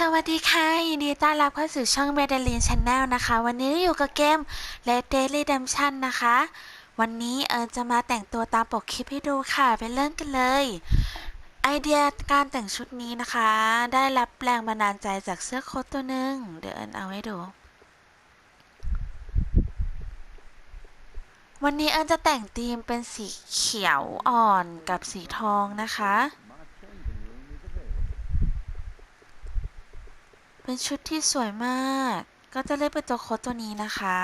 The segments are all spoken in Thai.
สวัสดีค่ะ ยินดีต้อนรับเข้าสู่ช่อง m e d a l i n Channel นะคะ วันนี้อยู่กับเกม Red Dead Redemption นะคะ วันนี้เอิญจะมาแต่งตัวตามปกคลิปให้ดูค่ะ ไปเริ่มกันเลย ไอเดียการแต่งชุดนี้นะคะ ได้รับแรงบันดาลใจจากเสื้อโค้ทตัวหนึ่งเดี๋ยวเอิญเอาให้ดู วันนี้เอิญจะแต่งธีมเป็นสีเขียวอ่อนกับสีทองนะคะ เป็นชุดที่สวยมาก ก็จะเลือกเป็นตัวโค้ดตัวนี้นะคะ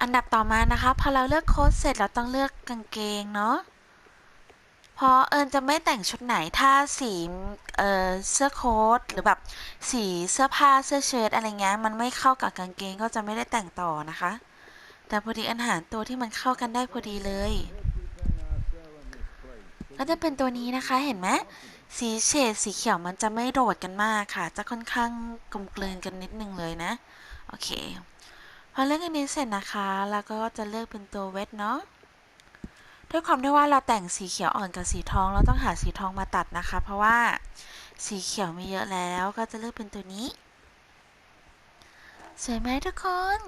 อันดับต่อมานะคะ พอเราเลือกโค้ดเสร็จเราต้องเลือกกางเกงเนาะเพราะเอิญจะไม่แต่งชุดไหนถ้าสีเอ่อเสื้อโค้ทหรือแบบสีเสื้อผ้าเสื้อเชิ้ตอะไรเงี้ยมันไม่เข้ากับกางเกงก็จะไม่ได้แต่งต่อนะคะ แต่พอดีอันหารตัวที่มันเข้ากันได้พอดีเลย ก็จะเป็นตัวนี้นะคะเห็นไหมสีเฉดสีเขียวมันจะไม่โดดกันมากค่ะ จะค่อนข้างกลมกลืนกันนิดนึงเลยนะ โอเค พอเลือกอันนี้เสร็จนะคะแล้วก็จะเลือกเป็นตัวเวทเนาะด้วยความที่ว่าเราแต่งสีเขียวอ่อนกับสีทอง เราต้องหาสีทองมาตัดนะคะ เพราะว่าสีเขียวมีเยอะแล้วก็จะเลือกเป็นตัวนี้ สวยไหมทุกคน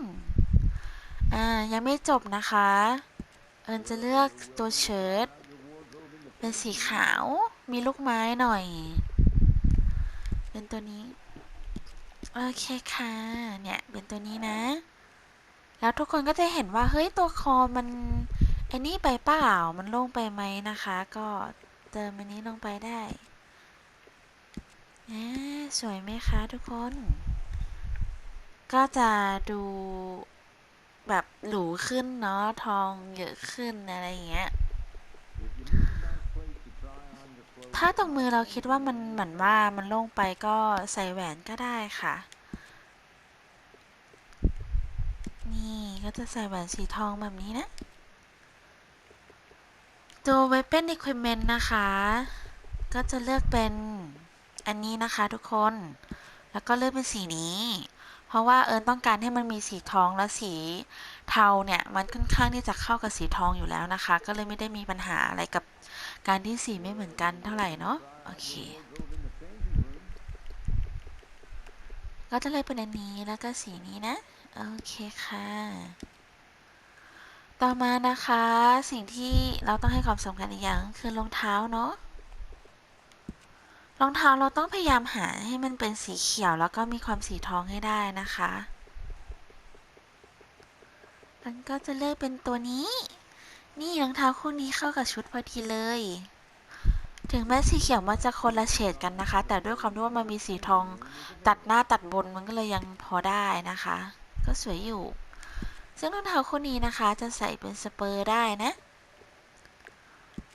อ่ายังไม่จบนะคะ เอิญจะเลือกตัวเชิ้ต เป็นสีขาว มีลูกไม้หน่อย เป็นตัวนี้ โอเคค่ะ เนี่ย เป็นตัวนี้นะ แล้วทุกคนก็จะเห็นว่า เฮ้ย ตัวคอมันไอ้นี่ไปเปล่า มันลงไปไหมนะคะ ก็เติมอันนี้ลงไปได้อ่าสวยไหมคะทุกคน ก็จะดูแบบหรูขึ้นเนาะ ทองเยอะขึ้นอะไรอย่างเงี้ย ถ้าตรงมือเราคิดว่ามันเหมือนว่ามันโล่งไปก็ใส่แหวนก็ได้ค่ะ นี่ก็จะใส่แหวนสีทองแบบนี้นะตัว Weapon Equipment นะคะ ก็จะเลือกเป็นอันนี้นะคะทุกคน แล้วก็เลือกเป็นสีนี้ เพราะว่าเอิญต้องการให้มันมีสีทองและสีเทาเนี่ย มันค่อนข้างที่จะเข้ากับสีทองอยู่แล้วนะคะ ก็เลยไม่ได้มีปัญหาอะไรกับ การที่สีไม่เหมือนกันเท่าไหร่เนาะโอเค ก็จะเลยเป็นอันนี้แล้วก็สีนี้นะ โอเคค่ะ ต่อมานะคะสิ่งที่เราต้องให้ความสำคัญอีกอย่างคือรองเท้าเนาะรองเท้าเราต้องพยายามหาให้มันเป็นสีเขียวแล้วก็มีความสีทองให้ได้นะคะมันก็จะเลือกเป็นตัวนี้ นี่รองเท้าคู่นี้เข้ากับชุดพอดีเลย ถึงแม้สีเขียวมันจะคนละเฉดกันนะคะ แต่ด้วยความที่ว่ามันมีสีทองตัดหน้าตัดบนมันก็เลยยังพอได้นะคะ ก็สวยอยู่ ซึ่งรองเท้าคู่นี้นะคะจะใส่เป็นสเปอร์ได้นะ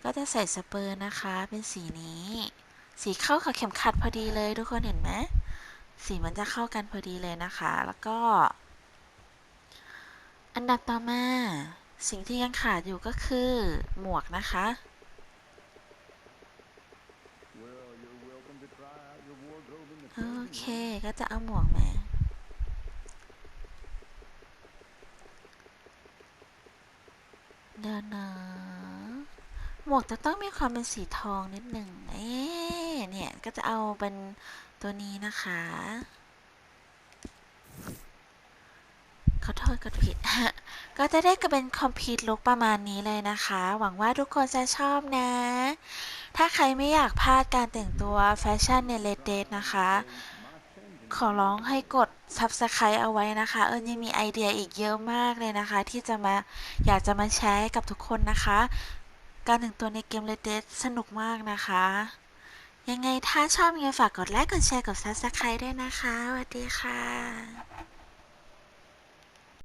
ก็จะใส่สเปอร์นะคะเป็นสีนี้ สีเข้ากับเข็มขัดพอดีเลยทุกคนเห็นไหมสีมันจะเข้ากันพอดีเลยนะคะ แล้วก็ อันดับต่อมา สิ่งที่ยังขาดอยู่ก็คือหมวกนะคะ โอเค ก็จะเอาหมวกมา เดี๋ยวนะ หมวกจะต้องมีความเป็นสีทองนิดหนึ่งเอ๊เนี่ย ก็จะเอาเป็นตัวนี้นะคะ ขอโทษ กดผิด ก็จะได้กเป็นคอมพิวต์ลุกประมาณนี้เลยนะคะ หวังว่าทุกคนจะชอบนะ ถ้าใครไม่อยากพลาดการแต่งตัวแฟชั่นในเลดเดทนะคะ ขอร้องให้กด Subscribe เอาไว้นะคะ เอิญยังมีไอเดียอีกเยอะมากเลยนะคะ ที่จะมาอยากจะมาแชร์ให้กับทุกคนนะคะ การแต่งตัวในเกม Red Dead สนุกมากนะคะยังไงถ้าชอบยังไงฝากกดไลค์ กดแชร์ กด Subscribe ด้วยนะคะ สวัสดีค่ะ